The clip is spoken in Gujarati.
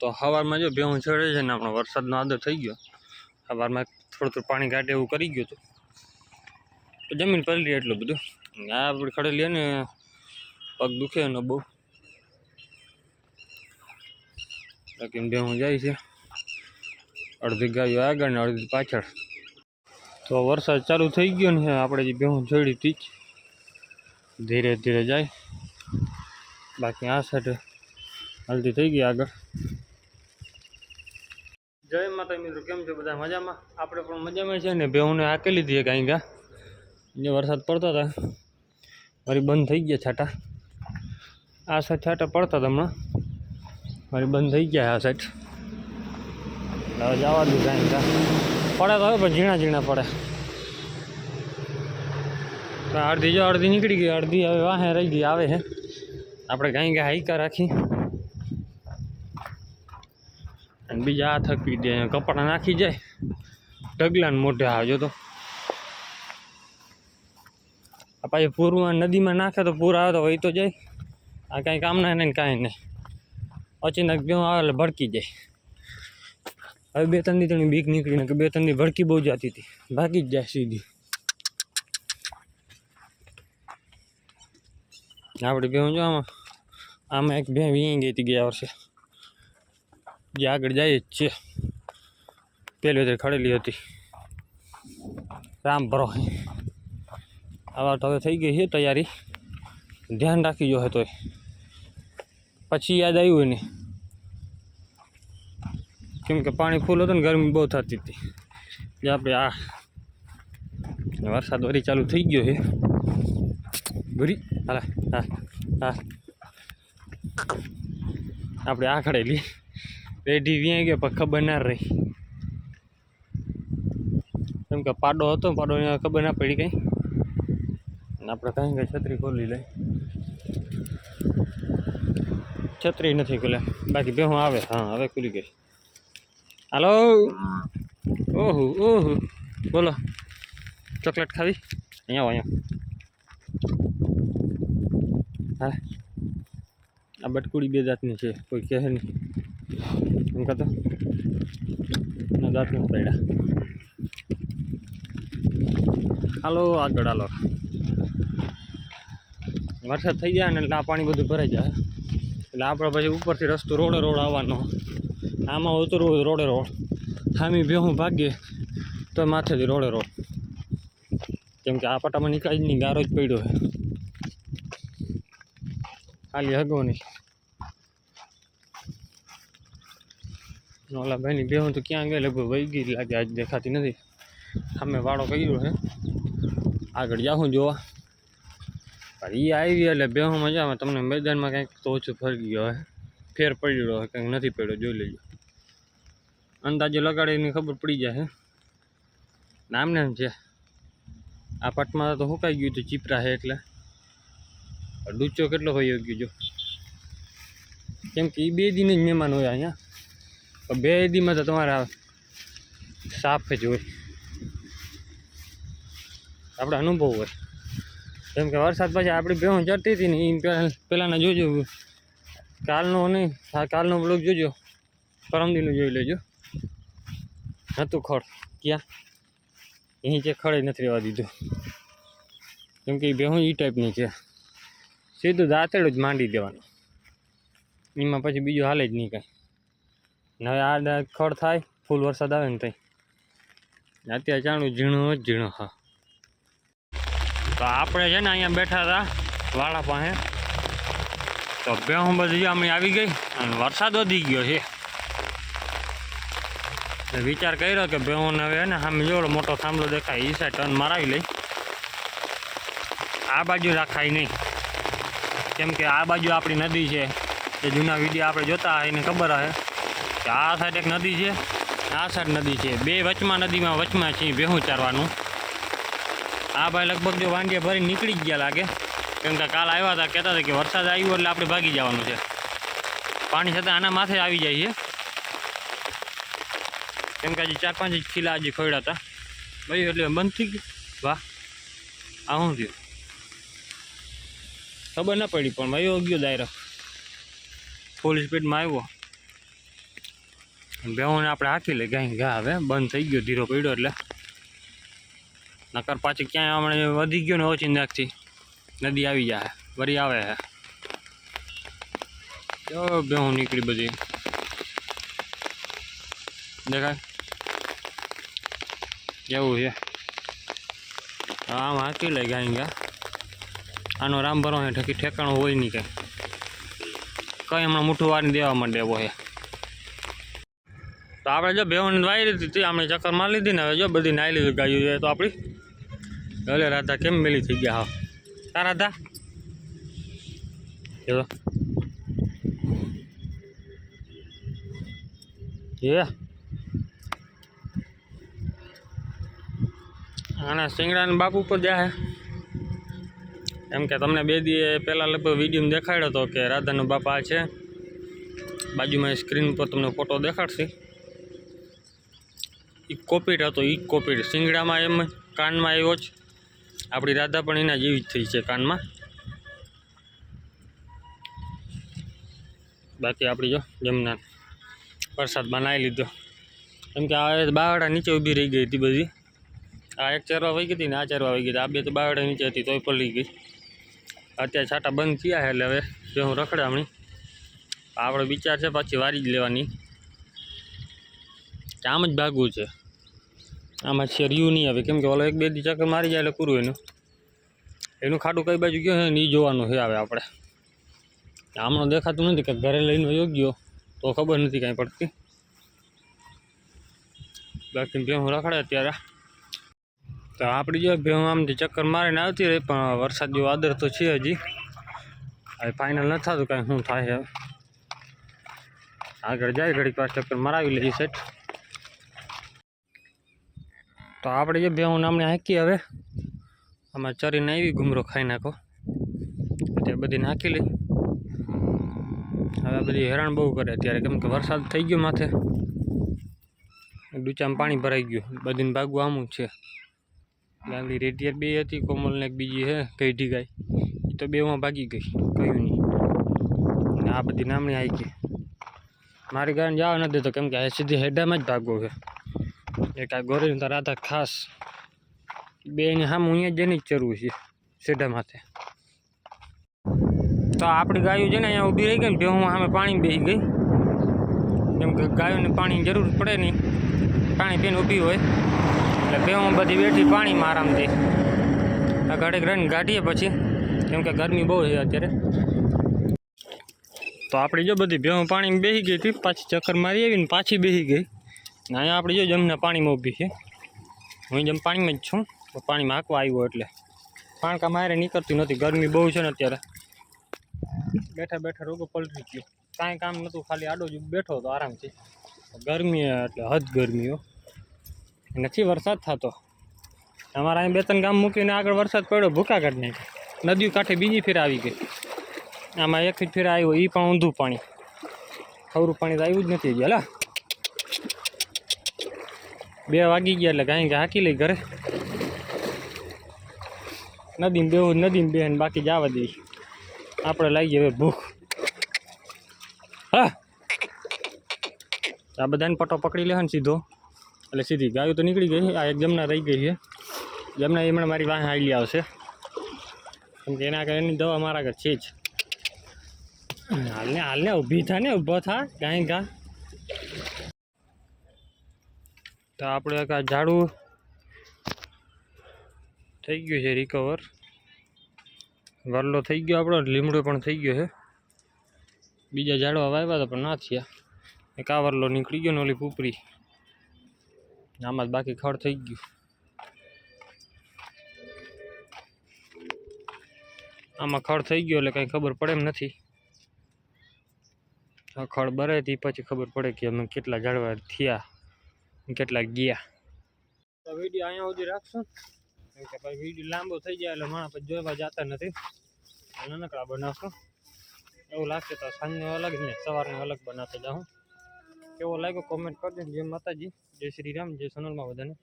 તો સવારમાં જો ભેહું છેડે છે ને આપણો વરસાદનો આદર થઈ ગયો. સવારમાં થોડું થોડું પાણી કાઢે એવું કરી ગયું હતું. તો જમીન પલરી એટલું બધું. આ આપણે ખડેલી ને, પગ દુખે એનો બહુ. બાકી ભેહું જાય છે. અડધી ગાયો આગળ ને અડધી પાછળ. તો વરસાદ ચાલુ થઈ ગયો ને, આપણે જે ભેહું જોડી હતી ધીરે ધીરે જાય. બાકી આ સાઈડ હલ્દી થઈ ગઈ આગળ. કેમ છો બધા મજામાં? આપણે પણ મજામાં છે ને ભેહુંને હાકી લીધી કાંઈ ગા જે વરસાદ પડતો હતા. વળી બંધ થઈ ગયા છાટા. આ સાઈડ છાટા પડતા હતા હમણાં. વળી બંધ થઈ ગયા આ સાઈડ હવે જવા કાંઈ ગા પડે તો હવે, પણ ઝીણા ઝીણા પડે. અડધી જો અડધી નીકળી ગઈ, અડધી હવે વાહે રહી ગઈ, આવે છે આપણે કાંઈ કાંઈ હાઈકા રાખી. અને બીજા આ થકી દે, કપડાં નાખી જાય. ઢગલાને મોઢે આવજો તો આ પાછી પૂરમાં નદીમાં નાખે તો પૂર આવે તો વહી તો જાય. આ કાંઈ કામના નહીં કાંઈ નહીં. અચાનક બે આવે એટલે ભડકી જાય. હવે બે ત્રણ દી બીક નીકળીને કે બે ત્રણ દી ભડકી બહુ જતી હતી. ભાગી જ જાય સીધી. આપણે બે જો આમાં. આમાં એક બે વીણી ગઈ હતી ગયા વર્ષે. જે આગળ જાય જ છે. પેલી વખતે ખડેલી હતી. રામ ભરો. આવા તો હવે થઈ ગઈ છે તૈયારી. ધ્યાન રાખી જો તોય. પછી યાદ આવ્યું એને. કેમ કે પાણી ફૂલ હતું ને ગરમી બહુ થતી હતી. જે આપણે આ વરસાદ વરી ચાલુ થઈ ગયો છે. ભૂરી. હાલા, હા હા. આપણે આ ખડેલી. રેડી વ્યાઈ ગયો, પણ ખબર ના રહી. કેમ કે પાડો હતો, પાડો ખબર ના પડી કંઈ. આપણે કાંઈ કંઈ છત્રી ખોલી લઈ. છત્રી નથી ખુલે બાકી બેહું આવે. હા, હવે ખુલી ગઈ. હાલો? ઓહો ઓહો. બોલો. ચોકલેટ ખાવી? અહીંયા અહીંયા હા આ બટકુડી બે જાતની છે, કોઈ કહે નહીં. એમ કહેતો ના દાંત પડ્યા. હાલો, આગળ હાલો. વરસાદ થઈ જાય ને એટલે આ પાણી બધું ભરાઈ જાય. એટલે આપણે પછી ઉપરથી રસ્તો રોડે રોડ આવવાનો. આમાં ઉતરવું રોડે રોડ. ખામી ભેહું ભાગીએ તો માથેથી રોડે રોડ. કેમ કે આ પાટામાં નીકળી જ નહીં ગારો જ પડ્યો છે. ખાલી હગો નહીં. ઓલા ભાઈની બેહું તો ક્યાં ગઈ? લગભગ વહી ગઈ લાગે આજ દેખાતી નથી. સામે વાળો કર્યો છે. આગળ જાઉં જોવા. એ આવી એટલે બેહું મજામાં તમને મેદાનમાં કંઈક તો ઓછું ફરી ગયો હે. ફેર પડ્યો હોય કંઈક નથી પડ્યો, જોઈ લેજો. અંદાજે લગાડીને ખબર પડી જાય નામને એમ છે. આ પટમાં તો સુકાઈ ગયું હતું ચીપરા છે એટલે. ડૂચો કેટલો હોય ગયો જો. કેમ કે એ બે દિન જ મહેમાન હોય અહીંયા. બે દીમાં તો તમારા સાફ જ હોય. આપણે અનુભવ હોય. કેમ કે વરસાદ પછી આપણી બેહું ચડતી હતી ને એ પહેલાંના જોજો કાલનો નહીં આ કાલનો બ્લોગ જોજો. પરમદીનું જોઈ લેજો. હતું ખડ. ક્યાં? અહીં જે ખડે નથી રહેવા દીધું. કેમ કે એ બેહું એ ટાઈપની છે. સીધું દાંતેડું જ માંડી દેવાનું. એમાં પછી બીજું હાલે જ નહીં કાંઈ. હવે આ ખડ થાય, ફૂલ વરસાદ આવે ને ત્યાં અત્યારે જાણું ઝીણું જ ઝીણું હા. તો આપણે છે ને અહીંયા બેઠા હતા વાળા પાસે. તો બેહું બધી અમે આવી ગઈ અને વરસાદ વધી ગયો છે. વિચાર કર્યો કે હવે હે ને સામે જોડો મોટો થાંભલો દેખાય એ સાઈડ ટર્ન મરાવી લઈ. આ બાજુ રાખાય નહીં. કેમ કે આ બાજુ આપણી નદી છે. એ જૂના વીડિયો આપણે જોતા એને ખબર હશે આ સાઈડ એક નદી છે. આ સાઈડ નદી છે. બે વચમાં નદીમાં વચમાં છે ભેહું ચારવાનું. આ ભાઈ લગભગ જો વાંડિયા ભરી નીકળી ગયા લાગે. કેમ કે કાલ આવ્યા હતા, કહેતા હતા કે વરસાદ આવ્યો એટલે આપણે ભાગી જવાનું છે. પાણી છતાં આના માથે આવી જાય છે. કેમ કે હજી ચાર પાંચ જ ખીલા હજી ખોડ્યા હતા. ભાઈ, એટલે બંધ થઈ ગયું. વાહ. આ શું થયું? ખબર ના પડી પણ ભાઈ ગયો ડાયરેક્ટ ફૂલ સ્પીડમાં આવ્યો. બેહોને આપણે હાકી લઈ ગાય ઘા હવે, બંધ થઈ ગયો, ધીરો પડ્યો એટલે. નકર પાછી ક્યાંય હમણાં વધી ગયો ને ઓછી નાખથી નદી આવી જાય, વરી આવે હે. જો બેહું નીકળી બધી. દેખાય? એવું છે. આમ હાકી લઈ ગાય ઘા. આનો રામ ભરો ઠકી ઠેકાણું હોય નહીં કંઈ કંઈ હમણાં મૂઠું વારી દેવા માંડે એવો હે તો આપણે જો બેહોની લીધી હતી આપણે ચક્કર મારી લીધી ને હવે જો બધી નાઈ લીધી ગાયું છે તો આપણી. ભલે રાધા કેમ મેલી થઈ ગયા હા તા રાધા? જો આના સિંગડાના બાપુ પર જાય એમ કે તમને બે દી પહેલાં લગભગ વિડીયોમાં દેખાડ્યો હતો કે રાધાનો બાપા છે. બાજુમાં સ્ક્રીન પર તમને ફોટો દેખાડશે. એ કોપીટ હતો એ કોપીટ. શિંગડામાં એમ કાનમાં આવ્યો જ. આપણી રાધા પણ એના જેવી જ થઈ છે કાનમાં. બાકી આપણી જો જમના વરસાદમાં નાહી લીધો. કેમ કે આ બાવડા નીચે ઊભી રહી ગઈ હતી બધી. આ એક ચરવા વહી ગઈ હતી ને આ ચરવા વહી ગઈ હતી. આ બે તો બાવડા નીચે હતી તોય પલળી ગઈ. અત્યારે છાટા બંધ થયા એટલે હવે જો હું રખડામણી. આપણો વિચાર છે, પાછી વારી જ લેવાની. કે આમ જ ભાગવું છે. આમાં છે રહ્યું નહીં આવે કેમ કે ઓલો એક બે દી ચક્કર મારી જાય એટલે પૂરું એનું. એનું ખાડું કઈ બાજુ ગયો છે ને જોવાનું છે આવે આપણે. આમનો દેખાતું નથી કે ઘરે લઈને યોગ્યો તો ખબર નથી કાંઈ પડતી. બાકી ભેહું રખડે અત્યારે. તો આપણી જો ભેહું આમથી ચક્કર મારીને આવતી રહી, પણ વરસાદ જેવો આદર તો છે હજી. હવે ફાઇનલ નથી થતું કાંઈ શું થાય આગળ જાય ઘડીક વાર ચક્કર મરાવી લેજી સેટ તો આપણે જે ભેહું નામને હાંકી હવે. આમાં ચરીને આવી ઘૂમરો ખાઈ નાખો. તે બધી નાખી લઈ. હવે બધી હેરાન બહુ કરે અત્યારે. કેમ કે વરસાદ થઈ ગયો માથે. ડૂચામાં પાણી ભરાઈ ગયું. બધીને ભાગવું આમું છે. લાગલી રેટિયર બે હતી કોમલને એક બીજી હે, કઈઢી ગાય. એ તો બેમાં ભાગી ગઈ, કયું નહીં. આ બધી નામની આવી ગઈ મારી ગાયને જવા નથી દેતો કેમ કે સીધી હેડામાં જ ભાગવો છે. એક આ ગોરી તો રાધા ખાસ બે ને સામે અહીંયા જ એની જ ચરવું છે, સીધા માથે. તો આપણી ગાયો છે ને અહીંયા ઊભી રહી ગઈ ને, ભેહું સામે પાણી બેસી ગઈ. કેમ કે ગાયોને પાણી જરૂર પડે નહીં, પાણી પીને ઊભી હોય. એટલે ભેહું બધી બેઠી પાણીમાં આરામથી. આ રહીને કાઢીએ પછી, કેમ કે ગરમી બહુ છે અત્યારે. તો આપણી જો બધી ભેહું પાણીમાં બેસી ગઈ હતી, પાછી ચક્કર મારી આવી ને પાછી બેસી ગઈ. અહીંયા આપણે જો જમના પાણીમાં ઊભી છે. હું જેમ પાણીમાં જ છું, તો પાણીમાં હાંકવા આવ્યો એટલે. પાણકા મારે નીકળતી નથી, ગરમી બહુ છે ને અત્યારે. બેઠા બેઠા રોગો પલટી ગયો. કાંઈ કામ નહોતું ખાલી આડો જ બેઠો હતો આરામથી. ગરમી એટલે હદ ગરમીઓ નથી વરસાદ થતો. અમારા અહીં બે ત્રણ ગામ મૂકીને આગળ વરસાદ પડ્યો, ભૂકા નહીં નાખી નદીઓ કાંઠે બીજી ફેર આવી ગઈ. આમાં એક જ ફેર આવ્યો એ પણ ઊંધું પાણી. ખવરું પાણી તો આવ્યું જ નથી ગયું હલા. બે વાગી ગયા એટલે કાંઈ હાકી લઈ ઘરે. નદીમાં બેવું નદીમાં બેન બાકી જવા દઈ આપણે લાગી હવે ભૂખ. હા. આ બધાને પટો પકડી લે સીધો. એટલે સીધી ગાયો તો નીકળી ગઈ, આ એક જમના રહી ગઈ છે. જમના એમણે મારી વાહ હાલી આવશે. કેમ કે એના એની દવા મારા ઘર છે જ. હાલને હાલને ઊભી થા ને, ઊભો થા, ગાય ગા. તો આપણે આ ઝાડું થઈ ગયું છે રિકવર વરલો થઈ ગયો આપણો, લીમડો પણ થઈ ગયો છે. બીજા ઝાડવા વાવ્યા હતા પણ ના થયા. એક આ વરલો નીકળી ગયો ને ઓલી પૂપરી. આમાં જ બાકી ખડ થઈ ગયું. આમાં ખડ થઈ ગયો એટલે કંઈ ખબર પડે એમ નથી. ખડ બરે તે પછી ખબર પડે કે અમે કેટલા ઝાડવા થયા. અને કેટલા ગયા. તો વીડિયો અહીંયા સુધી રાખશું. કે વીડિયો લાંબો થઈ જાય એટલે માણસ પછી જોવા જતા નથી. નાનકડા બનાવશું. એવું લાગશે તો સાંજનો અલગ ને સવારનો અલગ બનાવતા જાઉં. કેવો લાગ્યો કોમેન્ટ કરજો જય માતાજી, જય શ્રી રામ, જય સોનલમાં બધાને